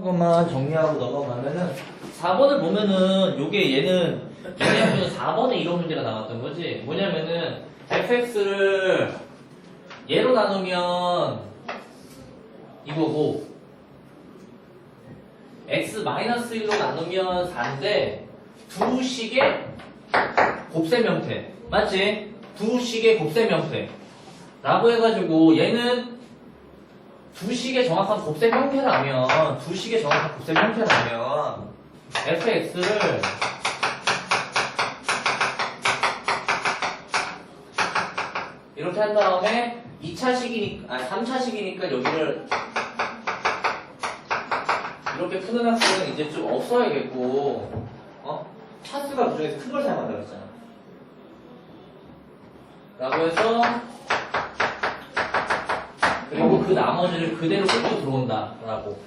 것만 정리하고 넘어가면은 4번을 보면은 요게 얘는 얘네는 4번에 이런 문제가 나왔던 거지. 뭐냐면은 fx를 얘로 나누면 이거고 x-1로 나누면 4인데 두 식의 곱셈 형태. 맞지? 두 식의 곱셈 형태. 라고 해가지고 얘는 두 식의 정확한 곱셈 형태라면 두 식의 정확한 곱셈 형태라면 fx를 이렇게 한 다음에 2차식이니까 아니 3차식이니까 여기를 이렇게 푸는 학생은 이제 좀 없어야겠고 어? 차수가 그중에서 큰 걸 사용한다고 했잖아 라고 해서 그리고 그 나머지를 그대로 끌고 들어온다 라고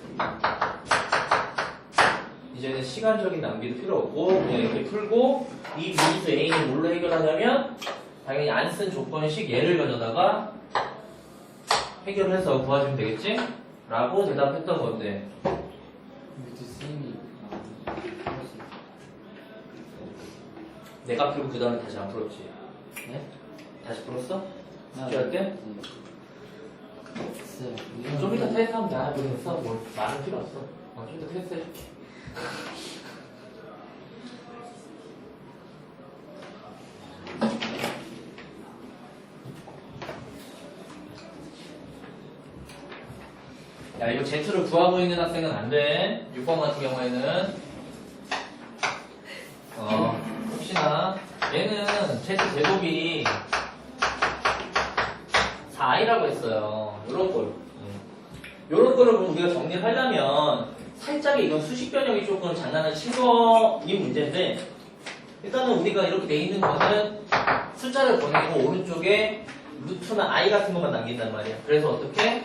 이제는 시간적인 낭비도 필요 없고 그냥 이렇게 풀고 이 미수 A는 뭘로 해결하냐면 당연히 안 쓴 조건식 얘를 가져다가 해결해서 구하시면 되겠지? 라고 대답했던 건데 내가 풀고 그 다음에 다시 안 풀었지 네? 다시 풀었어? 아, 숙제할 때? 쌤좀 이따 테스트하면 돼. 아, 모르겠어. 뭐, 말은 필요 없어. 어, 좀 이따 테스트 해줄게. 야, 이거 Z를 구하고 있는 학생은 안 돼. 6번 같은 경우에는. 어, 혹시나. 얘는 Z 제곱이 4i라고 했어요. 요런 걸. 요런 거를 우리가 정리를 하려면 살짝의 이건 수식 변형이 조금 장난을 친 거이 문제인데 일단은 우리가 이렇게 돼 있는 거는 숫자를 보내고 오른쪽에 루트나 i 같은 것만 남긴단 말이야. 그래서 어떻게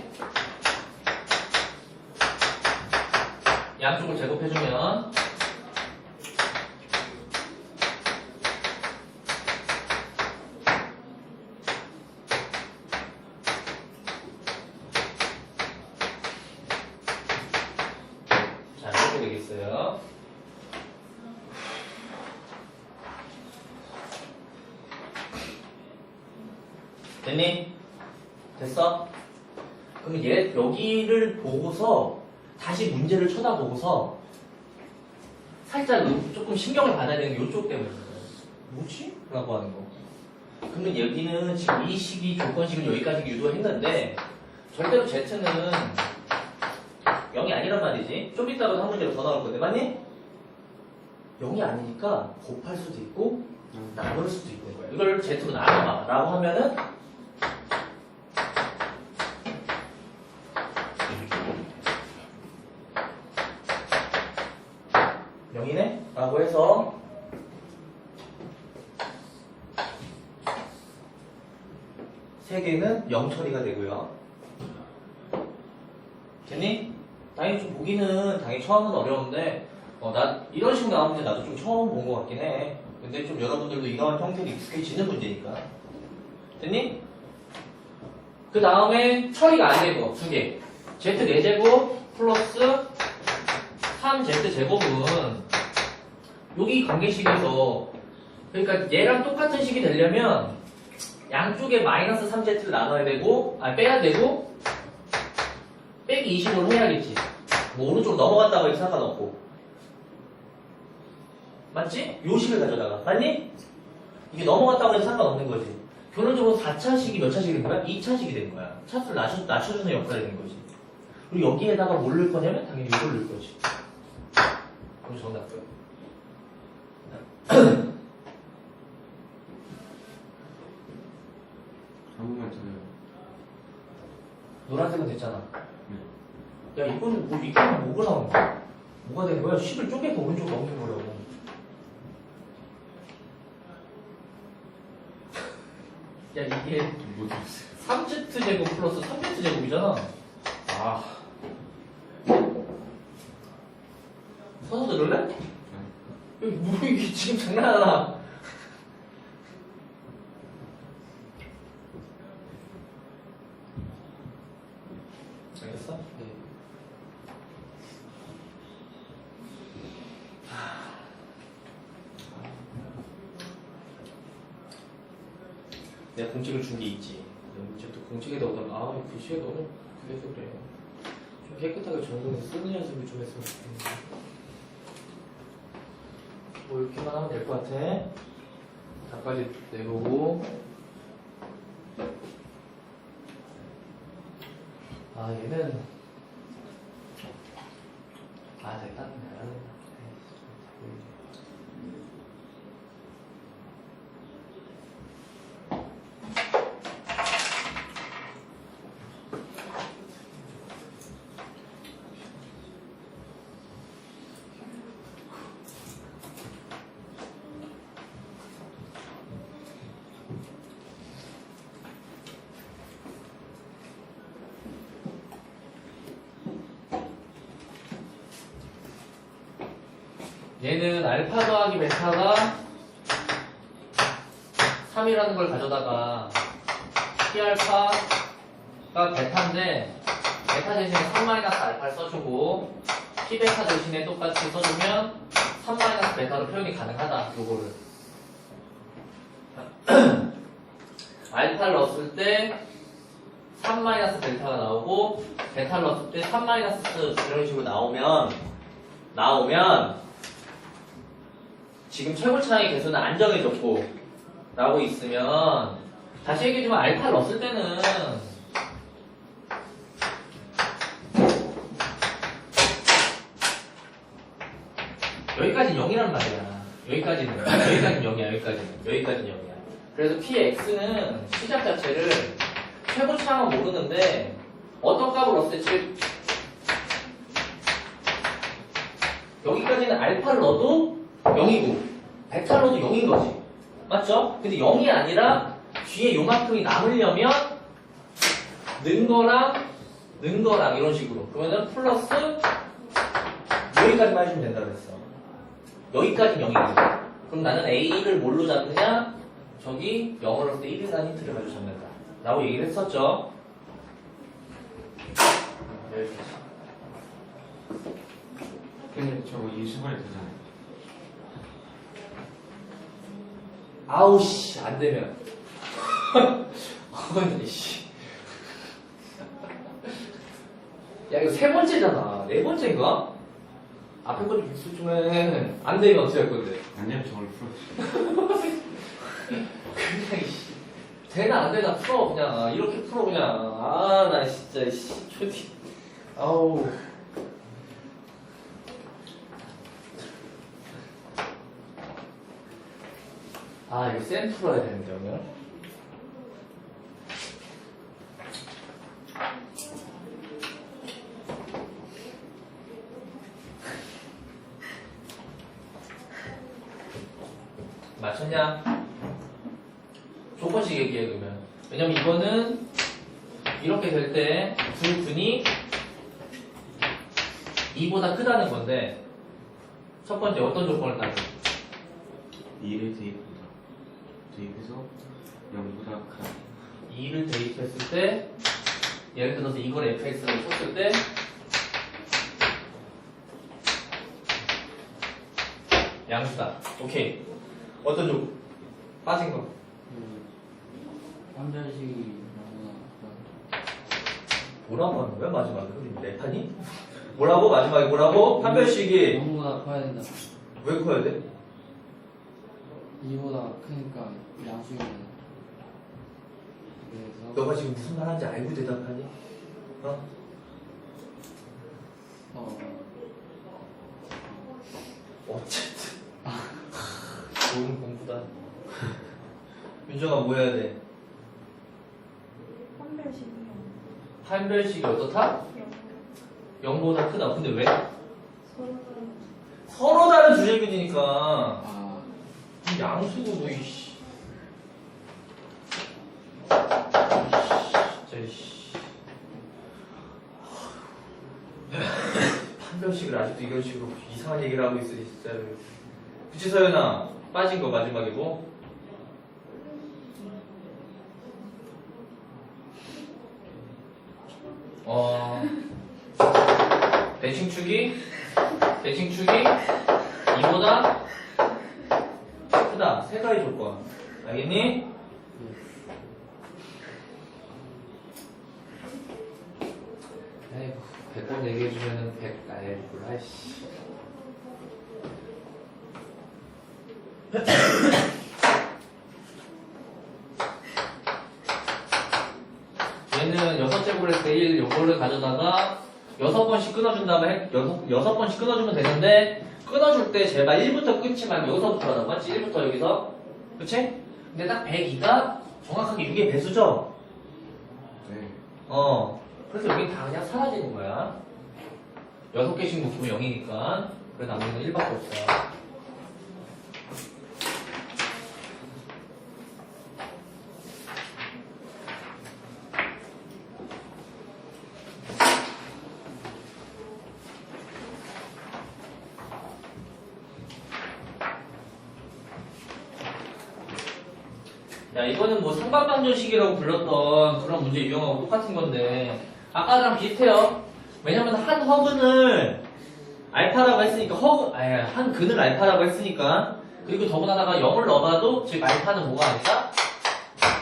양쪽을 제곱해주면 자, 이렇게 되겠어요. 됐니? 됐어? 그럼 얘 여기를 보고서 다시 문제를 쳐다보고서 살짝 음- 조금 신경을 받아야 되는 게 이쪽 때문에 뭐지? 라고 하는 거. 그러면 여기는 지금 이 식이 조건식을 여기까지 유도했는데 절대로 Z는 0이 아니란 말이지. 좀 이따가도 한 문제로 더 나올 건데, 맞니? 0이 아니니까 곱할 수도 있고, 나눌 수도 있는 거야. 이걸 Z로 나눠봐. 라고 하면은, 영이네 라고 해서, 세 개는 0 처리가 되고요. 됐니? 당연히 좀 보기는 당연히 처음은 어려운데 어, 나 이런 식으로 나온 문제 나도 좀 처음 본 것 같긴 해. 근데 좀 여러분들도 이런 형태로 익숙해지는 문제니까. 됐니? 그 다음에 처리가 안 되고 두 개. z 4제곱 플러스 3z 제곱은 여기 관계식에서 그러니까 얘랑 똑같은 식이 되려면 양쪽에 마이너스 3z를 나눠야 되고 아 빼야 되고 빼기 20으로 해야겠지. 뭐 오른쪽 넘어갔다고 해도 상관없고. 맞지? 요 식을 가져다가. 맞니? 이게 넘어갔다고 해도 상관없는 거지. 결론적으로 4차식이 몇 차식이 된 거야? 2차식이 된 거야. 차수를 낮춰, 낮춰주는 역할이 된 거지. 그리고 여기에다가 뭘 넣을 거냐면 당연히 이걸 넣을 거지. 그럼 정답 끝. 한국말 들어요 노란색은 됐잖아. 야, 이거는 뭐, 이거는 뭐가 나오는 거야? 뭐가 되는 거야? 10을 쪼개서 오른쪽 넘기는 거라고. 야, 이게 못했어요 3z 제곱 플러스 3z 제곱이잖아. 아. 서서 들을래? 여기 뭐 이게 지금 장난하나? 알겠어? 네 내가 공책을 준 게 있지. 이제 또 공책에다 오다가 아, 이 글씨가 너무 그래서 그래. 좀 깨끗하게 정돈해서 쓰는 연습을 좀 했으면 좋겠는데. 뭐 이렇게만 하면 될 것 같아. 다까지 내보고. 아, 얘는. 아, 됐다. 안 할래. 얘는 알파 더하기 베타가 3이라는 걸 가져다가 P알파가 베타인데 베타 대신에 3 마이너스 알파를 써주고 P 베타 대신에 똑같이 써주면 3 마이너스 베타로 표현이 가능하다 요거를. 알파를 넣었을 때 3 마이너스 델타가 나오고 베타를 넣었을 때 3 마이너스 이런 식으로 나오면 나오면 지금 최고 차이 개수는 안 정해졌고 라고 있으면 다시 얘기해주면 알파를 넣었을 때는 여기까지 0이란 말이야. 여기까지는. 여기까지는 0이야. 여기까지는. 여기까지는 0이야. 그래서 px는 시작 자체를 최고 차항은 모르는데 어떤 값을 넣었을 때 여기까지는 알파를 넣어도 0이고 넣어도 0인 거지. 맞죠? 근데 0이 아니라 뒤에 요만큼이 남으려면 는 거랑 는 거랑 이런 식으로. 그러면은 플러스 여기까지만 해주면 된다 그랬어. 여기까지는 0이고 그럼 나는 A를 뭘로 잡느냐? 저기 0을 넣을 때 1이라는 힌트를 가지고 잡는다. 라고 얘기를 했었죠. 여기까지 근데 저거 이수만이 되잖아요. 아우씨 안 되면. 아니 씨. 야 이거 세 번째잖아. 네 번째인가? 앞에 거좀 복수 좀 해 안 되면 어떻게 할 건데. 아니면 저걸 풀어주세요. 그냥 씨. 되나 안 되나 풀어 그냥. 아, 이렇게 풀어 그냥. 아 나 진짜 씨. 초디 아우 아 이거 쌤 풀어야 되는데 오늘 맞췄냐? 조건식 얘기해 그러면 왜냐면 이거는 이렇게 될 때 두 분이 2보다 크다는 건데 첫 번째 어떤 조건을 따져? 2를 대입한다. 대입해서 0보다 크다. 2를 대입했을 때 예를 들어서 이걸 fx라고 쳤을 때 양수다 오케이 어떤 조건? 빠진 거 한별식이 뭐라고 하는 거야 마지막에 우리 랩하니? 뭐라고 마지막에 뭐라고? 한별식이 0보다 커야 된다. 왜 커야 돼? 2보다 크니까 양수이면 그래서 너가 지금 무슨 말 하는지 알고 대답하니? 어? 어 어쨌든 좋은 공부다 윤정아 뭐 해야 돼? 한별식이요. 한별식이 어떻다? 0보다 크다 근데 왜? 서로 서로 다른 주제균이니까 아이 양수고 뭐 이씨 진짜 이 씨. 판별식을 아직도 이런 식으로 이상한 얘기를 하고 있어 진짜. 그치 서연아? 빠진 거 마지막이고? 어. 대칭축이? 대칭축이? 이보다? 크다. 세 가지 조건. 알겠니? 걸 4개 해주면은 100 알구나, 씨. 얘는 여섯 제곱을 때 1, 요거를 가져다가 여섯 번씩 끊어준 다음에 여섯, 여섯 번씩 끊어주면 되는데 끊어줄 때 제발 1부터 끊지 말고 여기서부터 하자. 맞지? 1부터 여기서. 그치? 근데 딱 102가 정확하게 6의 배수죠? 네. 어. 그래서 여기 다 그냥 사라지는 거야. 여섯 개씩 묶으면 0이니까. 그래서 남는 1밖에 없어요. 야, 이거는 뭐 상반방정식이라고 불렀던 그런 문제 유형하고 똑같은 건데, 아까랑 비슷해요. 왜냐면 한 허근을 알파라고 했으니까, 허근, 아니, 한 근을 알파라고 했으니까, 그리고 더군다나가 0을 넣어봐도, 즉, 알파는 뭐가 아닐까?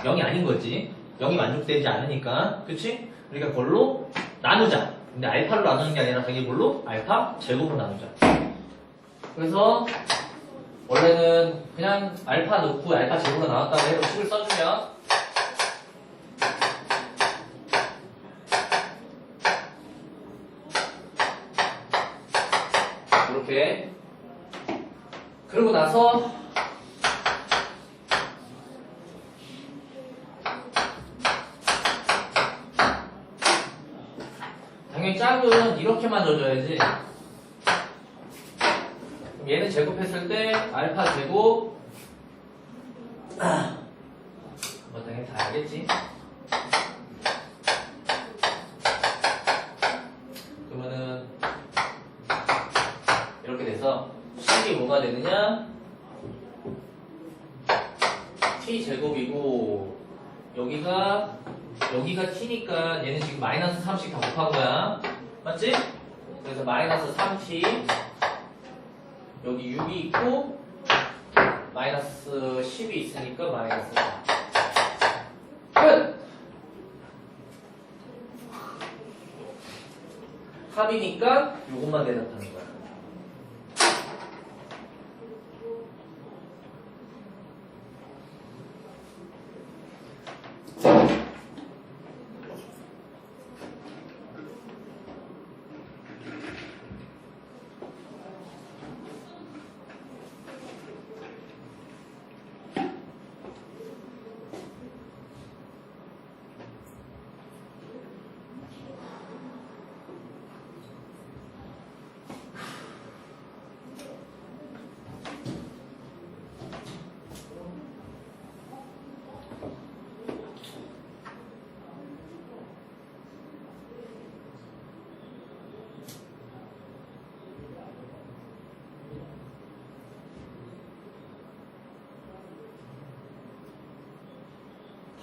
0이 아닌 거지. 0이 만족되지 않으니까. 그치? 그러니까 그걸로 나누자. 근데 알파로 나누는 게 아니라 자기 걸로 알파 제곱으로 나누자. 그래서, 원래는 그냥 알파 넣고 알파 제곱으로 나왔다고 해도 식을 써주면 이렇게 그러고 나서 당연히 짝은 이렇게만 그럼 얘는 제곱했을 때 알파 제곱 아, 뭐 당연히 다 알겠지 그러면은 이렇게 돼서 식이 뭐가 되느냐 t 제곱이고 여기가 여기가 t니까 얘는 지금 마이너스 3씩 다 곱한 거야 맞지? 그래서 마이너스 3t 여기 6이 있고 마이너스 10이 있으니까 마이너스 4 끝! 합이니까 요것만 대답하는 거야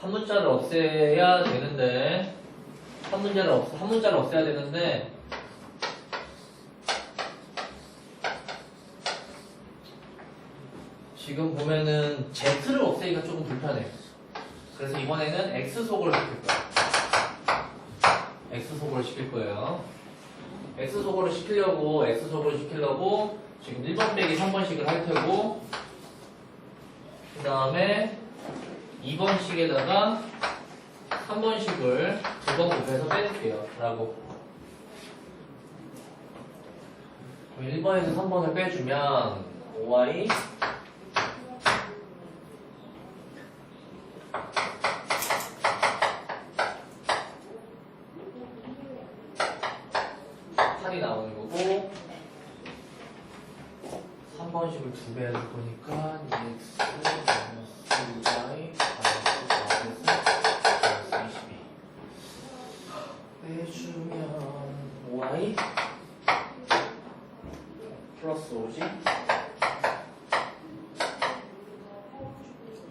한 문자를 없애야 되는데 한 문자를 없, 한 문자를 없애야 되는데 지금 보면은 Z를 없애기가 조금 불편해. 그래서 이번에는 X 속을 시킬 거야. X 속을 시킬 거예요. X 속을 시키려고 X 속을 시키려고 지금 1번 빼기 3번씩을 할 테고 그 다음에 2번씩에다가 3번씩을 두 번 곱해서 빼줄게요. 라고. 1번에서 3번을 빼주면 5y 팔이 나오는 거고 3번씩을 두 배 해줄 거니까 2x 마이너스 2y 마이너스 4x 22 빼주면 5y 플러스 5지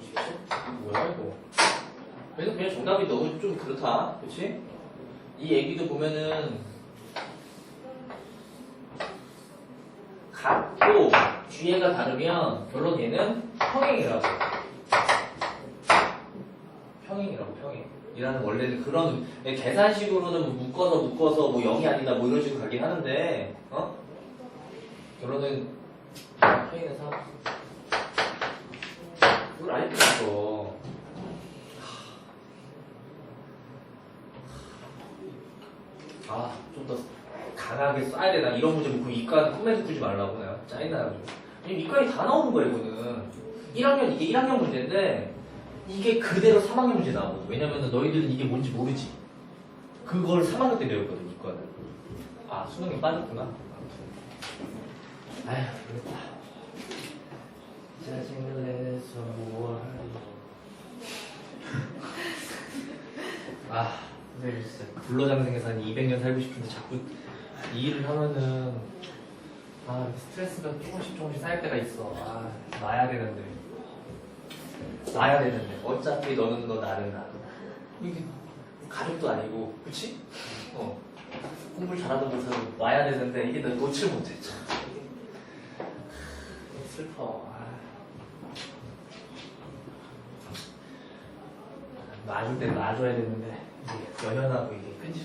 27? 이거 뭐야 이거 그래도 그냥 정답이 너무 좀 그렇다 그치? 이 얘기도 보면은 같고 뒤에가 다르면 결론 얘는 평행이라고 평행이라고 평행 이라는 원래는 그런 계산식으로는 뭐 묶어서 묶어서 뭐 0이 아니다 뭐 이런 식으로 가긴 하는데 어? 결론은 K는 3 그걸 알 필요 없어. 아좀 더 강하게 써야 되나? 이런 문제 그 이과 꿈에서 풀지 말라고 내가 짜증나가지고. 왜냐면 이과에 다 나오는 거야 이거는. 1학년 이게 1학년 문제인데 이게 그대로 3학년 문제 나오거든. 왜냐면은 너희들은 이게 뭔지 모르지 그걸 3학년 때 배웠거든 이과는. 아 수능이 빠졌구나. 아휴 그렇다. 짜증을 내서 뭐하려 아 선생님 진짜 불로장생에서 한 200년 살고 싶은데 자꾸 이 일을 하면은 아 스트레스가 조금씩 조금씩 쌓일 때가 있어. 아 놔야 되는데. 놔야 되는데. 어차피 너는 너 나는 나 이게 가족도 아니고. 그치? 어. 공부를 잘하던 곳에서 놔야 되는데 이게 너 놓칠 못해 참 슬퍼. 아. 놔줄 때 놔줘야 되는데 이게 연연하고 이게 끈질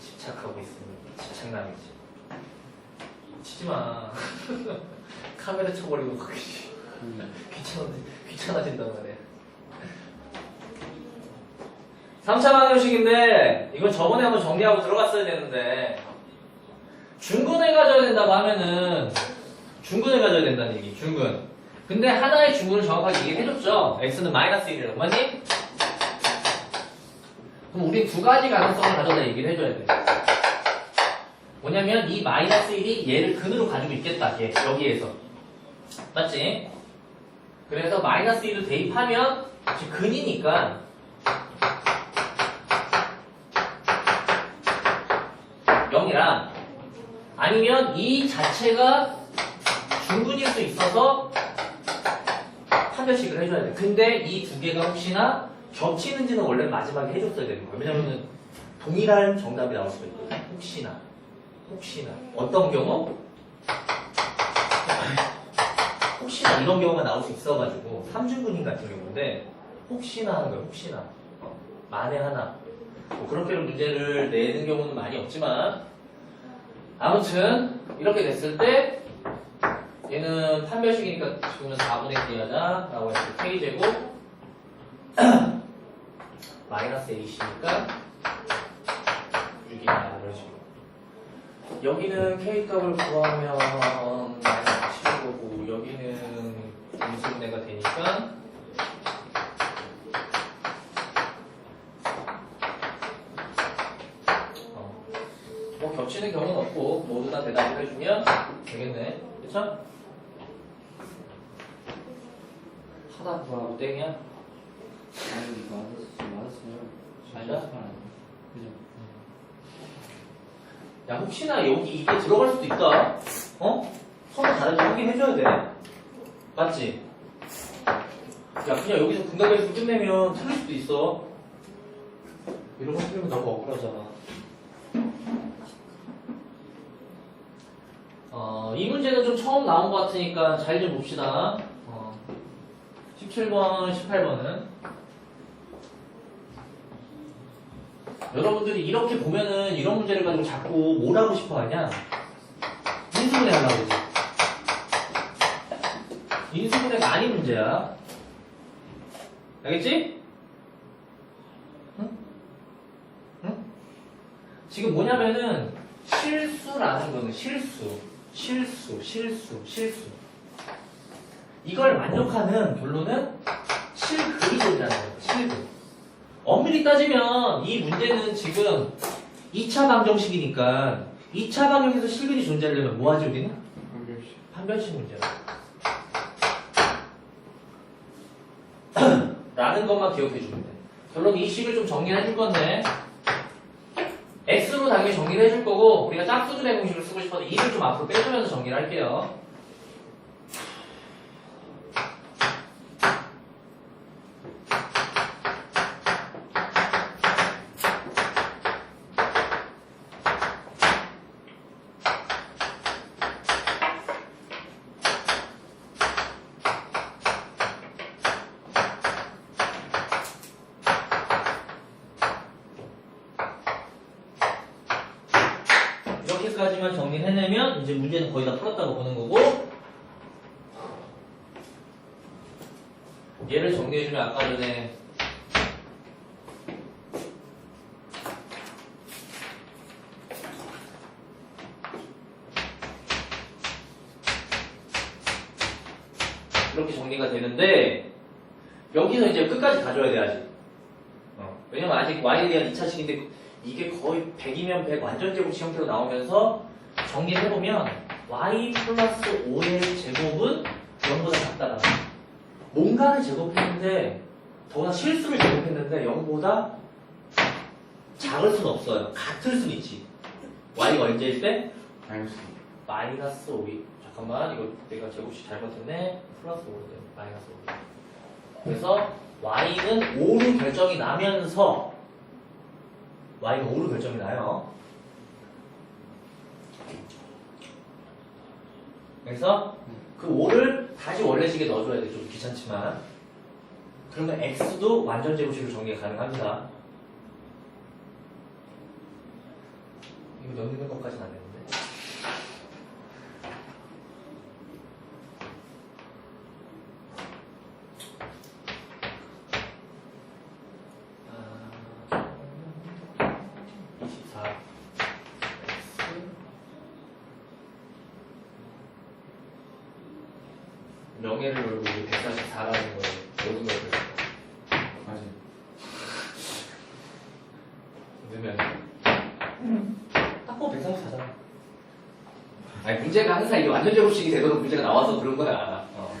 집착하고 있으면 집착남이지. 치지 마. 카메라 쳐버리고 그게 귀찮아, 귀찮아진단 말이야 3차 방정식인데 이건 저번에 한번 정리하고 들어갔어야 되는데 중근을 가져야 된다고 하면은 중근을 가져야 된다는 얘기 중근 근데 하나의 중근을 정확하게 얘기해줬죠 x는 마이너스 1이라고 맞니? 그럼 우리 두 가지 가능성을 가져다 얘기를 해줘야 돼. 뭐냐면 이 마이너스 1이 얘를 근으로 가지고 있겠다. 얘 여기에서. 맞지? 그래서 마이너스 1을 대입하면 지금 근이니까 영이랑 아니면 이 자체가 중근일 수 있어서 판별식을 해줘야 돼. 근데 이 두 개가 혹시나 겹치는지는 원래 마지막에 해줬어야 되는 거예요. 왜냐면은 동일한 정답이 나올 수가 있거든요. 혹시나. 혹시나. 어떤 경우? 혹시나 이런 경우가 나올 수 있어가지고 삼중근인 같은 경우인데 혹시나 하는 거예요. 혹시나. 어, 만에 하나. 뭐 그렇게 문제를 내는 경우는 많이 없지만 아무튼 이렇게 됐을 때 얘는 판별식이니까 지금은 4분의 D 하자 라고 했을 때 K제곱 마이너스 AC니까 6이다 이런 식으로 여기는 K값을 구하면 마이너스 7이고 여기는 인수분해가 되니까 어, 뭐 겹치는 경우는 대답을 해주면 되겠네 그쵸? 하다 구하고 땡이야? 아니 맞았어 맞았어요 맞아? 그죠 야 혹시나 여기 이게 들어갈 수도 있다 어? 서로 다른지 확인해줘야 돼 맞지? 야 그냥 여기서 분각해서 끝내면 틀릴 수도 있어 이런 거 틀리면 너무 억울하잖아 어, 이 문제는 좀 처음 나온 것 같으니까 잘 좀 봅시다 어, 17번, 18번은 여러분들이 이렇게 보면은 이런 문제를 가지고 자꾸 뭘 하고 싶어 하냐? 인수분해 하려고 그러지. 인수분해가 아닌 문제야. 알겠지? 응? 응? 지금 뭐냐면은 실수라는 거는 실수, 실수, 실수, 실수. 이걸 만족하는 결론은 실근이 된다는 거예요. 실근. 엄밀히 따지면 이 문제는 지금 2차 방정식이니까 2차 방정식에서 실근이 존재하려면 뭐 하지 우리는? 판별식 판별식 문제라. 라는 것만 기억해 주면 돼. 결론 이 식을 좀 정리해 줄 건데 X로 당연히 정리를 해줄 거고 우리가 짝수들의 공식을 쓰고 싶어도 2를 좀 앞으로 빼주면서 정리를 할게요. 얘를 정리해주면 아까 전에 이렇게 정리가 되는데 여기서 이제 끝까지 가져야 돼 아직. 어, 왜냐면 아직 y에 대한 2차식인데 이게 거의 100이면 100 완전 제곱식 형태로 나오면서 정리를 해보면 y 플러스 5의 제곱은 0보다 작다라 뭔가를 제곱했는데 더구나 실수를 제곱했는데 0보다 작을 수는 없어요. 같을 수는 있지. y가 언제일 때? 마이너스 마이너스 5이 잠깐만 이거 내가 제곱식 잘못했네. 플러스 5네 마이너스 5 그래서 y는 5로 결정이 나면서 y는 5로 결정이 나요. 그래서 그 5를 다시 원래식에 넣어줘야 돼. 좀 귀찮지만. 그러면 x도 완전 제곱식으로 정리가 가능합니다. 이거 넣는 것까지는 안되는데 아, 24 x 명예를 걸고 이게 144라는 거예요. 모든 걸 그랬어. 맞아요 넣으면 딱 보면 144잖아. 아니 문제가 항상 이게 완전 제곱식이 되도록 문제가 나와서 그런 거야. 어.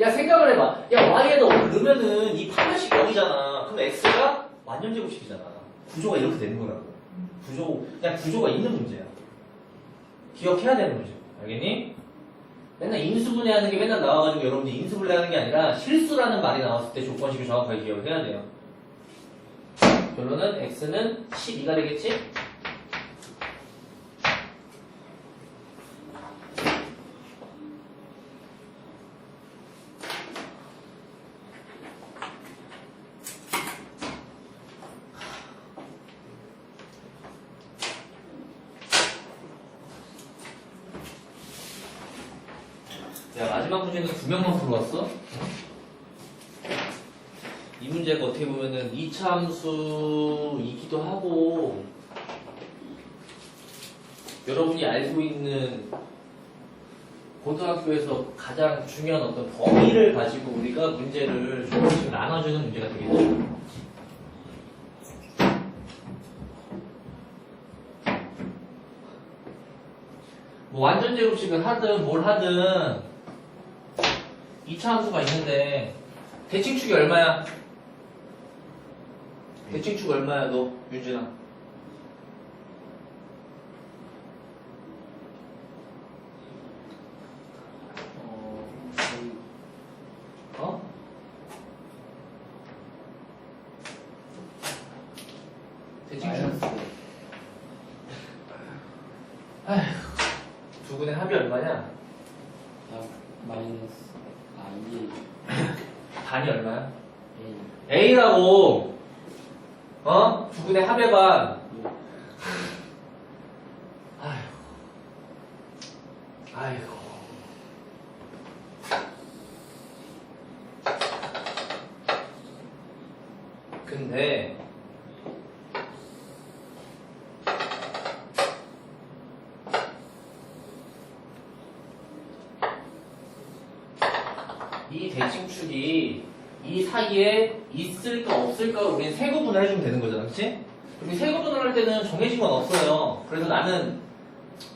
야 생각을 해봐. 야 y에다 5를 넣으면은 이 파면식 0이잖아. 그럼 x가 완전 제곱식이잖아. 구조가 이렇게 되는 거라고. 구조 그냥 구조가 있는 문제야. 기억해야 되는 문제. 알겠니? 맨날 인수분해하는 게 맨날 나와가지고 여러분들 인수분해하는 게 아니라 실수라는 말이 나왔을 때 조건식을 정확하게 기억을 해야 돼요. 결론은 x는 12가 되겠지? 야 마지막 문제는 두 명만 풀어왔어? 이 문제가 어떻게 보면은 이차함수이기도 하고 여러분이 알고 있는 고등학교에서 가장 중요한 어떤 범위를 가지고 우리가 문제를 조금씩 나눠주는 문제가 되겠죠. 뭐 완전 제곱식을 하든 뭘 하든 2차 함수가 있는데 대칭축이 얼마야? 대칭축 얼마야 너 윤진아? 어, 어? 대칭축 마이너스 두 분의 합이 얼마냐? 약 마이너스 아 이게 반이 얼마야? A A라고 어? 두 분의 합의 반 아휴 아이고 근데 이 대칭축이 이 사이에 있을까 없을까 우리는 세 구분을 해주면 되는 거잖아 그치? 우리 세 구분을 할 때는 정해진 건 없어요 그래서 나는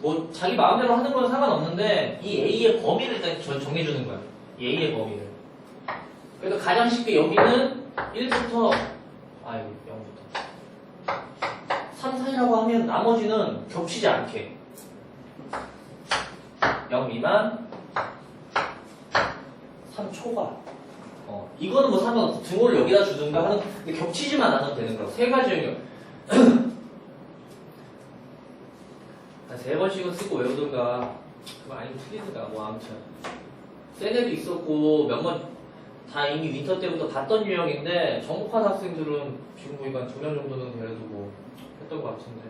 뭐 자기 마음대로 하는 건 상관없는데 이 A의 범위를 일단 전 정해주는 거야 이 A의 범위를 그래서 가장 쉽게 여기는 1부터 아이고 0부터 3, 4이라고 하면 나머지는 겹치지 않게 0 미만 3 초과 어, 이거는 뭐 상관없어. 등호를 여기다 주든가 하는, 근데 겹치지만 않아도 되는 거라고. 세 가지 영역. 한 세 번씩은 쓰고 외우든가, 그거 아니면 틀리든가, 뭐, 아무튼. 센 애도 있었고, 몇 번, 다 이미 윈터 때부터 봤던 유형인데, 정복한 학생들은 지금 보니까 두 명 정도는 그래도 뭐, 했던 것 같은데.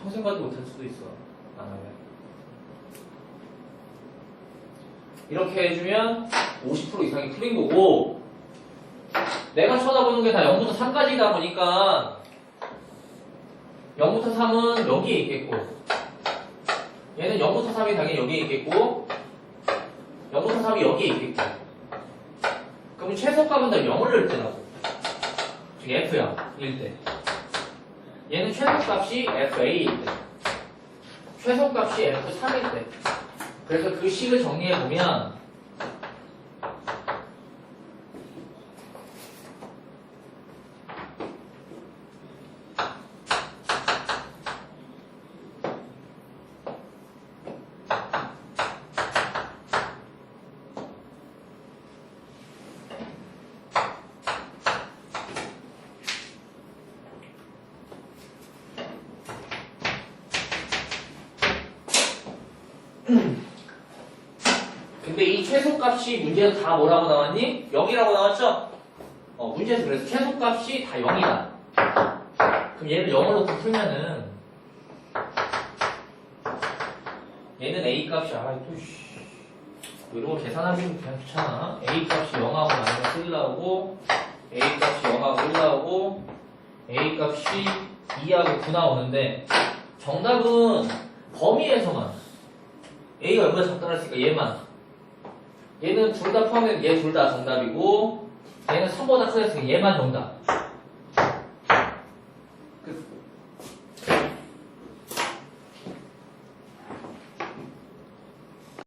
평생 가도 못할 수도 있어. 안 할래. 이렇게 해주면 50% 이상이 풀린 거고 내가 쳐다보는 게 다 0부터 3까지다 보니까 0부터 3은 여기에 있겠고 얘는 0부터 3이 당연히 여기에 있겠고 0부터 3이 여기에 있겠고 그러면 최소값은 다 0을 넣을 때라고. 즉 F야 1대 얘는 최소값이 FA일 때. 최소값이 F3일 때. 그래서 그 식을 정리해보면 근데 이 최소값이 문제에서 다 뭐라고 나왔니? 0이라고 나왔죠? 어, 문제에서 그래서 최소값이 다 0이다. 그럼 얘를 0을 놓고 풀면은 얘는 A 값이 아, 또 씨. 뭐 이런 거 계산하기는 그냥 귀찮아. A 값이 0하고 마이너스 1 나오고 A 값이 0하고 1 나오고 A 값이 2하고 9 나오는데 정답은 범위에서만 A가 얼마나 작다고 했으니까? 얘만. 얘는 둘 다 포함해서 얘둘 다 정답이고 얘는 3보다 크다 했으니까 얘만 정답